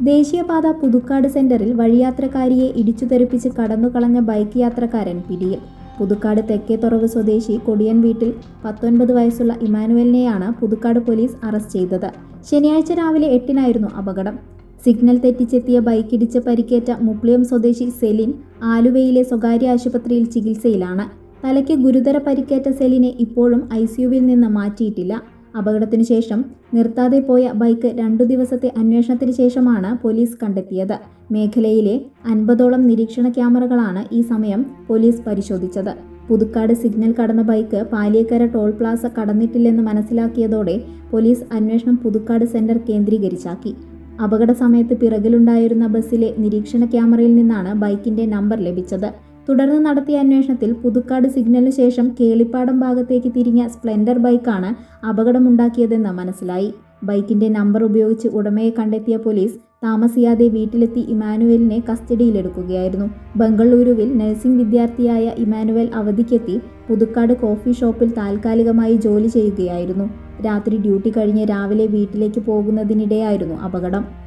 ദേശീയപാത പുതുക്കാട് സെന്ററിൽ വഴിയാത്രക്കാരിയെ ഇടിച്ചു തെറിപ്പിച്ച് കടന്നുകളഞ്ഞ ബൈക്ക് യാത്രക്കാരൻ പിടിയിൽ. പുതുക്കാട് തെക്കേത്തുറവ് സ്വദേശി കൊടിയൻ വീട്ടിൽ പത്തൊൻപത് വയസ്സുള്ള ഇമാനുവലിനെയാണ് പുതുക്കാട് പോലീസ് അറസ്റ്റ് ചെയ്തത്. ശനിയാഴ്ച രാവിലെ എട്ടിനായിരുന്നു അപകടം. സിഗ്നൽ തെറ്റിച്ചെത്തിയ ബൈക്കിടിച്ച് പരിക്കേറ്റ മുപ്ലിയം സ്വദേശി സെലിൻ ആലുവയിലെ സ്വകാര്യ ആശുപത്രിയിൽ ചികിത്സയിലാണ്. തലയ്ക്ക് ഗുരുതര പരിക്കേറ്റ സെലിനെ ഇപ്പോഴും ഐ നിന്ന് മാറ്റിയിട്ടില്ല. അപകടത്തിനു ശേഷം നിർത്താതെ പോയ ബൈക്ക് രണ്ടു ദിവസത്തെ അന്വേഷണത്തിന് ശേഷമാണ് പോലീസ് കണ്ടെത്തിയത്. മേഖലയിലെ അൻപതോളം നിരീക്ഷണ ക്യാമറകളാണ് ഈ സമയം പോലീസ് പരിശോധിച്ചത്. പുതുക്കാട് സിഗ്നൽ കടന്ന ബൈക്ക് പാലിയക്കര ടോൾ പ്ലാസ കടന്നിട്ടില്ലെന്ന് മനസ്സിലാക്കിയതോടെ പോലീസ് അന്വേഷണം പുതുക്കാട് സെന്റർ കേന്ദ്രീകരിച്ചാക്കി. അപകട സമയത്ത് പിറകിലുണ്ടായിരുന്ന ബസ്സിലെ നിരീക്ഷണ ക്യാമറയിൽ നിന്നാണ് ബൈക്കിന്റെ നമ്പർ ലഭിച്ചത്. തുടർന്ന് നടത്തിയ അന്വേഷണത്തിൽ പുതുക്കാട് സിഗ്നലിന് ശേഷം കേളിപ്പാടം ഭാഗത്തേക്ക് തിരിഞ്ഞ സ്പ്ലെൻഡർ ബൈക്കാണ് അപകടമുണ്ടാക്കിയതെന്ന് മനസ്സിലായി. ബൈക്കിന്റെ നമ്പർ ഉപയോഗിച്ച് ഉടമയെ കണ്ടെത്തിയ പോലീസ് താമസിയാതെ വീട്ടിലെത്തി ഇമാനുവലിനെ കസ്റ്റഡിയിലെടുക്കുകയായിരുന്നു. ബംഗളൂരുവിൽ നഴ്സിംഗ് വിദ്യാർത്ഥിയായ ഇമാനുവൽ അവധിക്കെത്തി പുതുക്കാട് കോഫി ഷോപ്പിൽ താൽക്കാലികമായി ജോലി ചെയ്യുകയായിരുന്നു. രാത്രി ഡ്യൂട്ടി കഴിഞ്ഞ് രാവിലെ വീട്ടിലേക്ക് പോകുന്നതിനിടെയായിരുന്നു അപകടം.